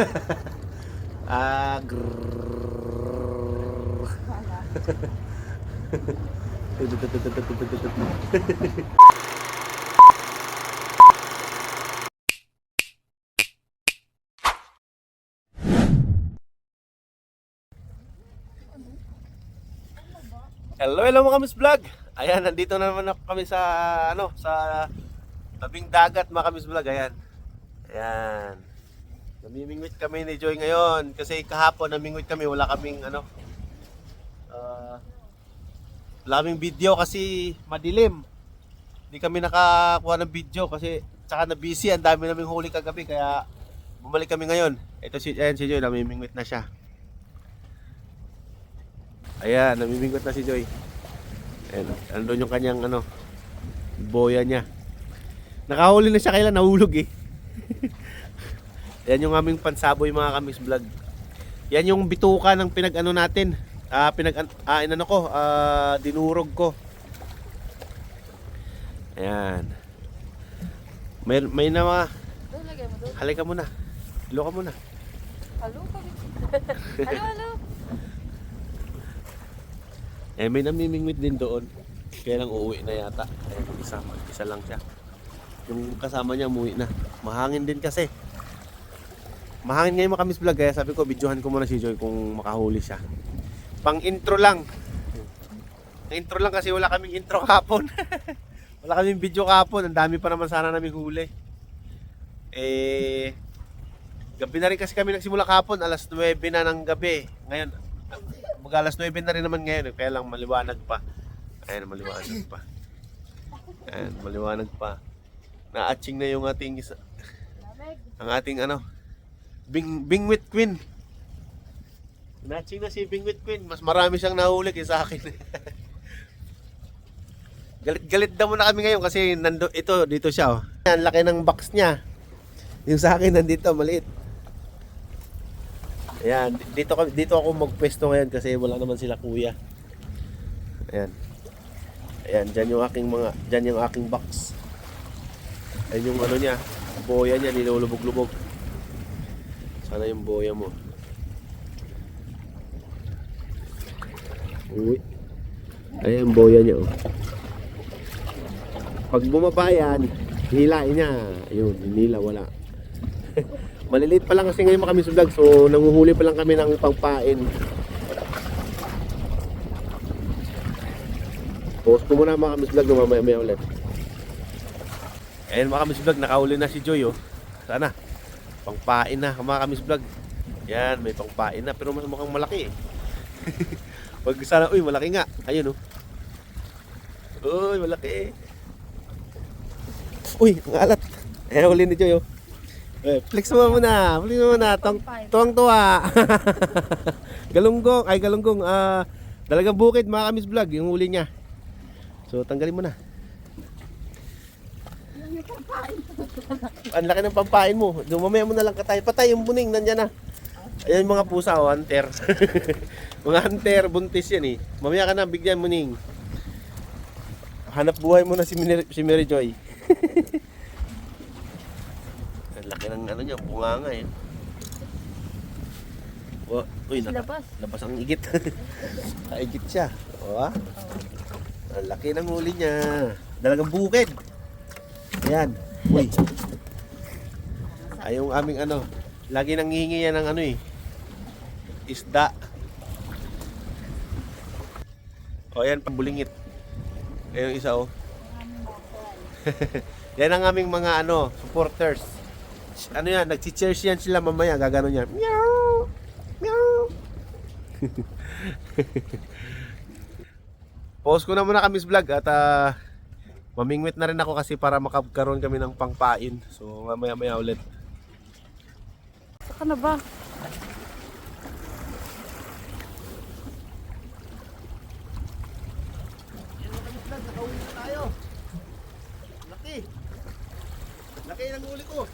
ah, grrrr. Hello, hello mga kamis vlog. Ayan, nandito na naman ako kami sa ano, sa tabing dagat mga kamis vlog. Ayan. Ayan. Namimingwit kami ni Joy ngayon kasi kahapon namingwit kami, wala kaming ano ah, wala kaming video kasi madilim. Hindi kami nakakuha ng video kasi tsaka na busy, ang dami naming huli kagabi kaya bumalik kami ngayon. Ito si ayan si Joy, namimingwit na siya. Ayan, namimingwit na si Joy. Ayan, andun yung kanyang ano, boya niya. Nakahuli na siya kailan nahulog eh. Yan yung aming pansaboy mga kamis vlog. Yan yung bituka ng pinag-ano natin. Ah, pinag ah, inano ko, ah, dinurog ko. Ayan. May may na mga halika muna. Ilo ka muna. Halo, kami. halo, halo. Eh, may namimingwit din doon. Kaya lang uuwi na yata. Ayan, isa, isa lang siya. Yung kasama niya umuwi na. Mahangin din kasi. Mahangin ngayon makamis vlog kaya sabi ko videohan ko muna si Joy kung makahuli siya. Pang intro lang. Intro lang kasi wala kaming intro kapon. wala kaming video kapon. Ang dami pa naman sana naming huli. Eh, gabi na rin kasi kami nagsimula kapon. Alas 9 na ng gabi. Ngayon, mag alas 9 na rin naman ngayon. eh, Kaya lang maliwanag pa. Ayan, maliwanag pa. Ayan, maliwanag pa. Na-atching na yung ating isa, ang ating ano, Bing Bingwit Queen. Na-atching na si Bingwit Queen. Mas marami siyang nahuli kaysa akin. Galit-galit daw muna kami ngayon kasi nando, ito, dito siya. Oh. Ang laki ng box niya. Yung sa akin nandito, maliit. Ayan, dito, dito ako magpwesto ngayon kasi wala naman sila kuya. Ayan. Ayan, dyan yung aking mga, dyan yung aking box. Ayan yung ano niya, boya niya, nilulubog-lubog. Sana yung boya mo. Uy. Ayan boya niya, oh. Pag bumaba yan, hilain niya. Ayun, hinila, wala. Maliliit pa lang kasi ngayon kami sa vlog, so nanguhuli pa lang kami ng pangpain. Post ko muna mga kamis vlog no, mamaya maya ulit. Ayan mga kamis vlog, nakahuli na si Joy oh. Sana, pangpain na mga kamis vlog. Yan, may pangpain na pero mas mukhang malaki eh. Wag sana, uy malaki nga. Ayun oh. Uy, malaki. Uy, ang alat. Ayan, huli ni Joy oh. Eh, flex mo muna. Flex mo muna. Tuwang, tuwang tuwa. galunggong. Ay, galunggong. Ah, dalagang bukid mga kamis vlog. Yung huli niya. So, tanggalin mo na. Ang laki ng pampain mo. Doon mamaya mo na lang katay. Patay yung buning. Nandyan na. Ayan mga pusa. Oh, hunter. mga hunter. Buntis yan eh. Mamaya ka na. Bigyan mo ning. Hanap buhay mo na si, Mary, si Mary Joy. Ang laki ng ano niya, bunga nga eh. Oh, uy, naka, Labas. labas ang igit. Kaigit siya. O ah. Ang laki ng huli niya. Dalagang bukid. Ayan. Uy. Ay yung aming ano, lagi nang hihingi yan ng ano eh. Isda. O yan, pambulingit. Ayan yung isa oh. yan ang aming mga ano, supporters. Ano yan, nagsi-cheers yan sila mamaya, gagano yan. Meow! Meow! Post ko na muna kami vlog at ah, mamingwit na rin ako kasi para makakaroon kami ng pangpain. So mamaya maya ulit. Saka na ba? tayo. Laki. Laki ng huli ko.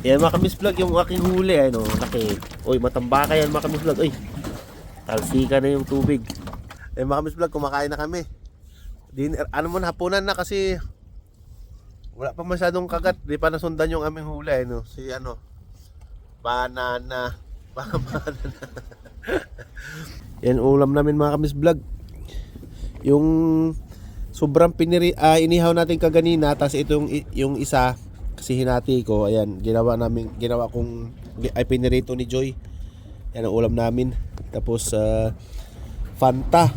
Ang hirap mag-ikot. Ayun, huli. Yan mga kamis vlog, yung aking huli, ano, laki. Uy, matambaka yan mga kamis vlog. Uy, talsika na yung tubig. Eh mga kamis vlog, kumakain na kami. Dinner, ano man, hapunan na kasi wala pa masyadong kagat. Di pa nasundan yung aming huli, ano. Si ano, banana. Banana. yan ulam namin mga kamis vlog. Yung sobrang piniri, ah, inihaw natin kaganina, tapos ito yung, yung isa, kasi hinati ko, ayan, ginawa namin, ginawa kong, ay pinirito ni Joy. Yan ang ulam namin. Tapos, ah, Fanta.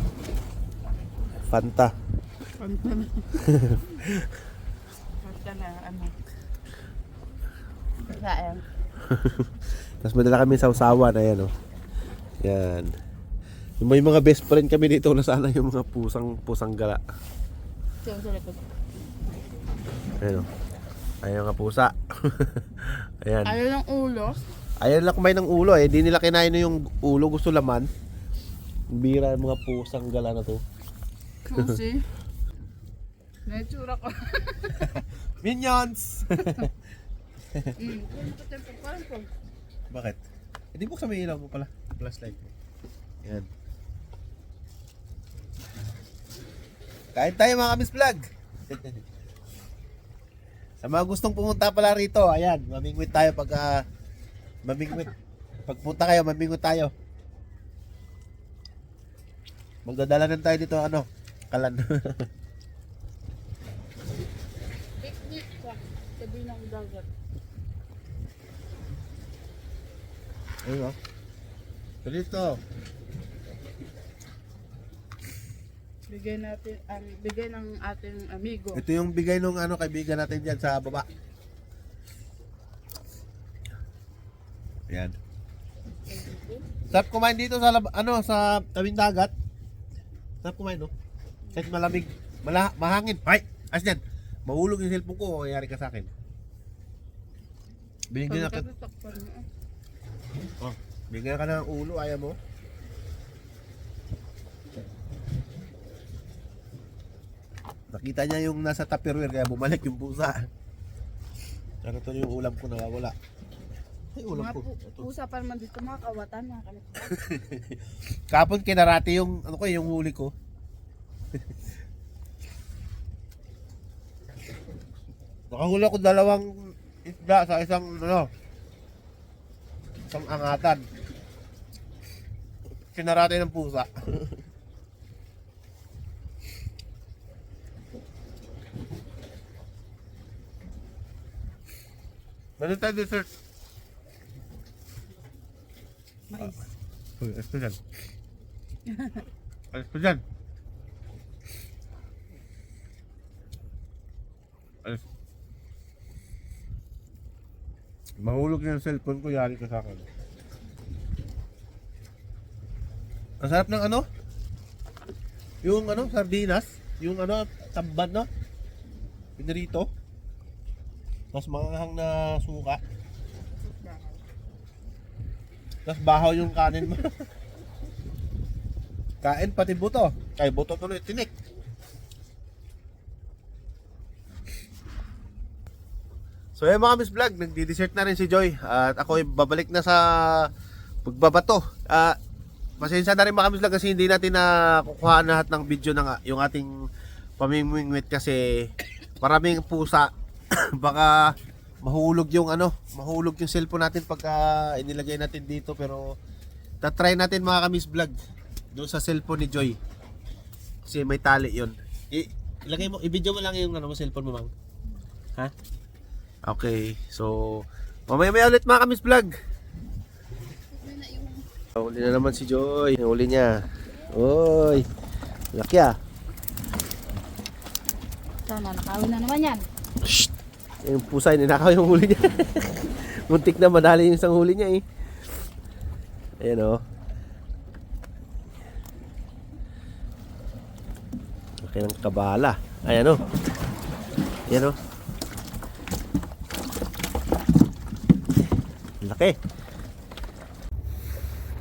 Fanta. Punta na. Punta na, ano. Kain. Tapos madala kami sa usawan, ayan o. Yan. Yung may mga best friend kami dito na sana yung mga pusang pusang gala. Ayan o. Ayan nga pusa. ayan. Ayaw ng ulo. Ayaw nila kumain ng ulo eh. Hindi nila kinain yung ulo. Gusto laman. Bira mga pusang gala na to. Susi. Naitsura ko. Minions! Mm. Bakit? Eh di buksan mo yung ilaw mo pala. Flashlight mo. Yan. Kain tayo mga kamis vlog. Sa mga gustong pumunta pala rito, ayan, mamingwit tayo pag ah, mamingwit. Pagpunta kayo, mamingwit tayo. Magdadala na tayo dito, ano, kalan. Picnic ka. Sabi ng dagat. Ayun o. Dito. Bigay natin, ang bigay ng ating amigo. Ito yung bigay nung ano kaibigan natin diyan sa baba. Yan. Sarap kumain dito sa lab- ano sa tabing dagat. Sarap kumain no. Kahit malamig, mala, mahangin. Ay, as yan. Mahulog yung cellphone ko, mayayari ka sa akin. Binigyan na ka, mo. oh, binigyan ka ng ulo, ayaw mo. Nakita niya yung nasa tupperware kaya bumalik yung pusa. Ano to yung ulam ko nawawala. Ay, ulam Mga ko. Ito. pusa pa naman dito, mga kawatan, mga kalit. Kapon kinarati yung ano ko yung huli ko. Nakahuli ako dalawang isda sa isang ano isang angatan. Kinarati ng pusa. Meron tayo dessert. Mais. Uy, alis ko dyan. Alis ko dyan. Alis. Mahulog na yung cellphone ko, yari ka sa akin. Ang sarap ng ano? Yung ano, sardinas? Yung ano, tamban no? Pinarito? Mas manghang na suka. Tapos bahaw yung kanin mo. Kain pati buto. Ay, buto tuloy. Tinik. So yung mga Miss Vlog, nagdi-dessert na rin si Joy. At ako ay babalik na sa pagbabato. Ah, pasensya na rin mga Miss Vlog kasi hindi natin na kukuha lahat ng video ng yung ating pamimingwit kasi maraming pusa. Baka mahulog yung ano, mahulog yung cellphone natin pagka inilagay natin dito pero tatry natin mga kamis vlog doon sa cellphone ni Joy. Kasi may tali 'yon. I ilagay mo, i-video mo lang yung ano mo cellphone mo, Mang. Ha? Okay. So, mamaya-maya ulit mga kamis vlog. Huli na naman si Joy. Huli niya. Oy. Laki ah. Sana, nakawin na naman yan. Shh! Yung pusa, ninakaw yung huli niya. Muntik na madali yung isang huli niya eh. Ayan o. Laki ng kabala. Ayan o. Ayan o. Laki.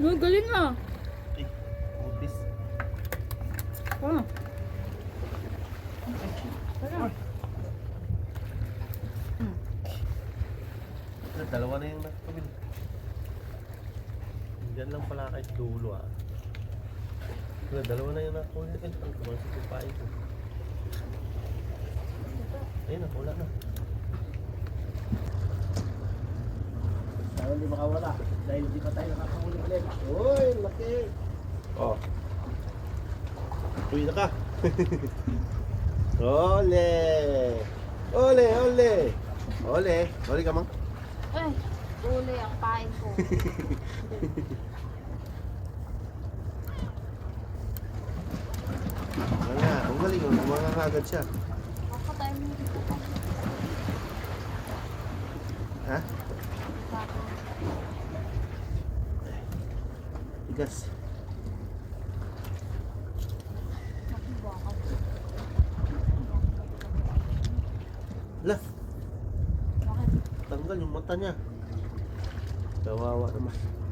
No, galing ah. Ay, utis. Oh. Tara. Na, dalawa na yung nakakabili. Diyan lang pala kahit dulo ah. Na, dalawa na yung nakakabili. Eh, ang kumasit yung pain ko. Ayun na, wala na. Sana hindi makawala. Dahil hindi pa tayo nakakahuli ulit. Uy, laki! Oh. Uwi na ka. ole! Ole, ole! Ole! Ole ka mang? Ay, uli ang pain ko. Wala, ang galing. oh. Mga agad siya. Ha? Tigas. Lah, tanggal yung mata niya. Kawawa naman.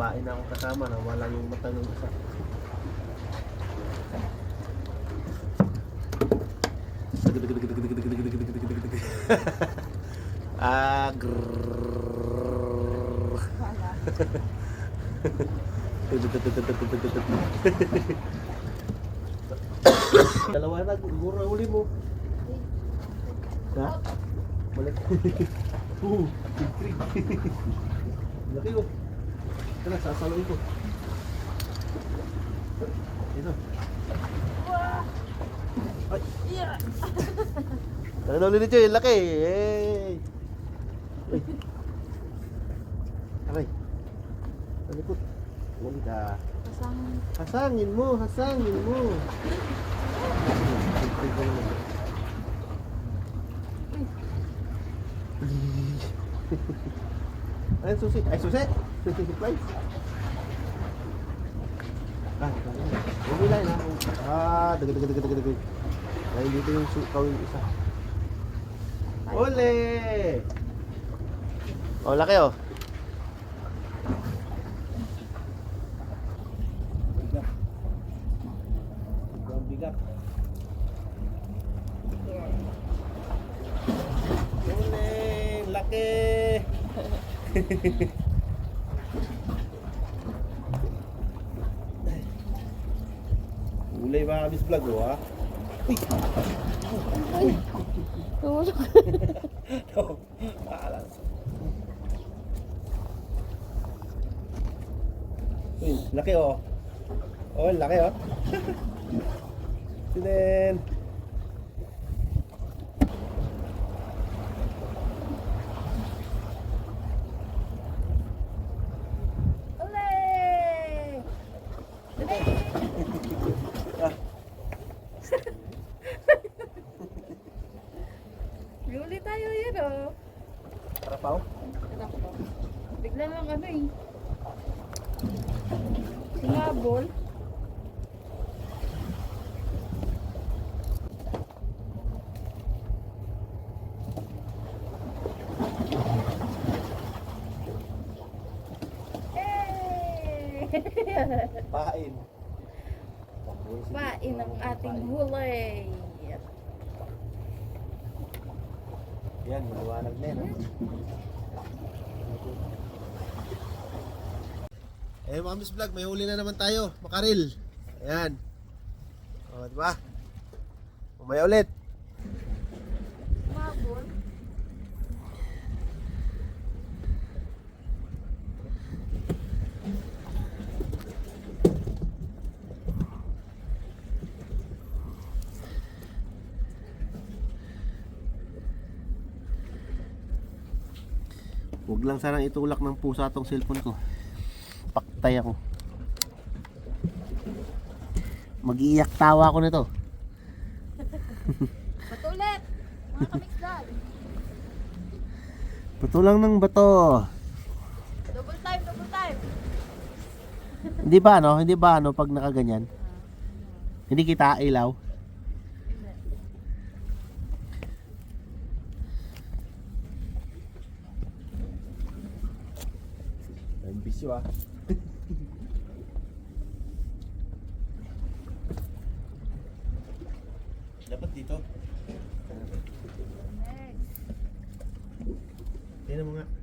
May pain na akong kasama na wala yung mata ng isa. Ah, grrrr. Dalawa na, mura uli mo. Ha? Balik. Oo, tigrig. Laki ko. Tara, sasaloy ko. Ito. Ay. Ano ulit nito yung laki. Hey. Ay. Aray. Talikot. Ulit ah. Kasang Hasangin mo, hasangin mo. Ay, susi. Ay, susi. Supply. Ah, bumilay na. Ah, daga daga daga daga daga. Ay, dito yung sukaw yung isa. Ole! Oh, laki oh. Bigat. Ole, laki. Ulay mga kabis vlog oh ha. tulog. Oh, Alas. Uy, laki oh. Oh, laki oh. Uli! Uli tayo yun oh. Karapaw. Takbo. Bigla lang ano eh. Singabol. Hey! Pain. Pain ang ating huli. Yan, maliwanag na yan. ah. Eh, mga Miss Vlog, may huli na naman tayo. Makaril. Ayan. O, di ba? Umaya ulit. Lang sanang itulak ng pusa tong cellphone ko. Paktay ako. Mag-iiyak tawa ko nito. Patulit! Mga kamixdan. Bato lang ng bato. Double time, double time. Hindi ba ano? Hindi ba ano pag nakaganyan? Hindi kita ilaw. ba? Dapat dito. Tingnan mo nga.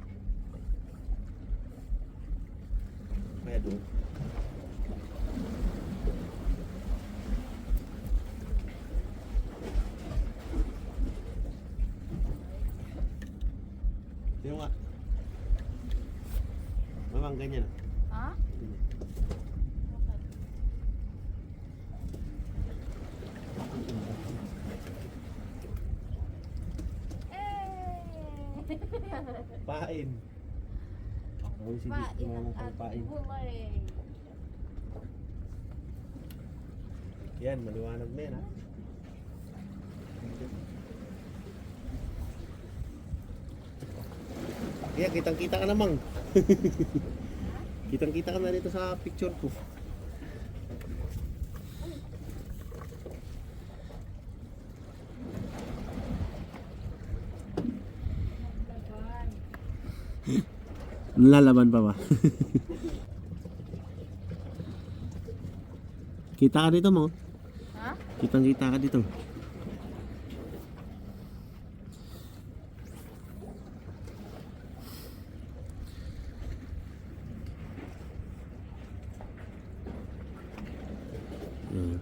Pain. Oh, si Pain Dick, ang mamang pain. ating hulay. Yan, maliwanag na yan ha. Kaya kitang kita ka namang. kitang kita ka na dito sa picture ko. Lalaban pa ba? kita ka dito mo. Ha? Kitang kita ka dito. Yan.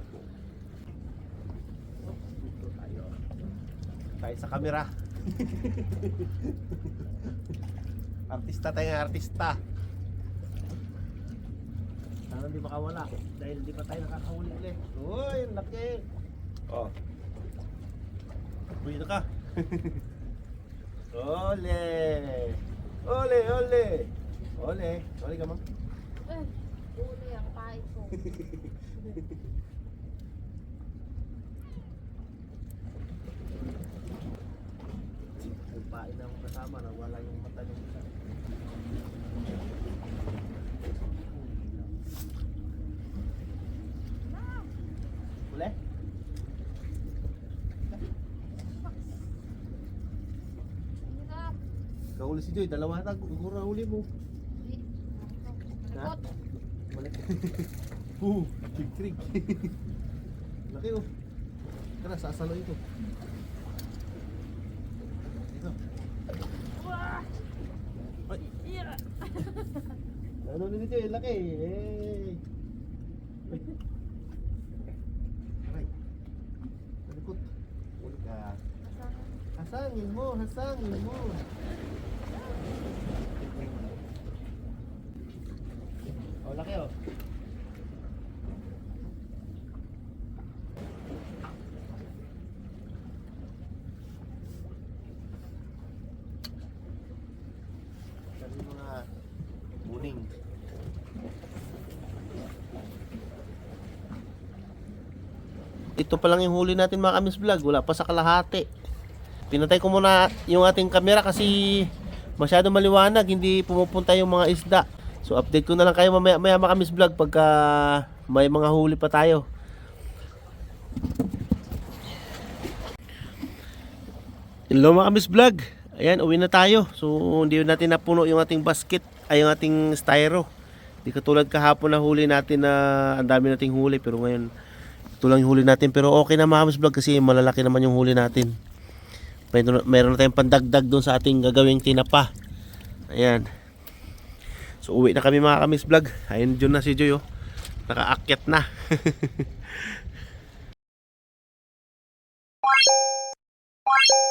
Tayo sa kamera. artista tayo artista. Sana hindi makawala dahil hindi pa tayo nakakahuli ulit. Uy, ang laki. Oh. Uy, ka. ole. Ole, ole. Ole. Ole ka, ma'am. Eh, huli ang pain ko. Nagpain na akong kasama na wala yung mata ng isa. Uli? Hirap. Kahuli si Joy, dalawa na gura huli mo. Ha? Balik. uh, big trig. Laki oh. Tara, sasalo ito. Ito. Ay. Ano dito eh, laki. Ay. Aray. Malikot. Uli ka. Hasangin mo, hasangin mo. Oh, laki oh. Sabi mga muning. Ito pa lang yung huli natin mga kamis vlog. Wala pa sa kalahati. Pinatay ko muna yung ating camera kasi masyado maliwanag. Hindi pumupunta yung mga isda. So update ko na lang kayo mamaya, maya mga kamis vlog pagka may mga huli pa tayo. Hello mga kamis vlog. Ayan, uwi na tayo. So hindi natin napuno yung ating basket ay yung ating styro. Di katulad kahapon na huli natin na ang dami nating huli pero ngayon ito lang yung huli natin. Pero okay na mahamis vlog kasi malalaki naman yung huli natin. Meron, na tayong pandagdag doon sa ating gagawing tinapa. Ayan. So uwi na kami mga kamis vlog. Ayun dyan na si Joy oh. Nakaakyat na. Bye.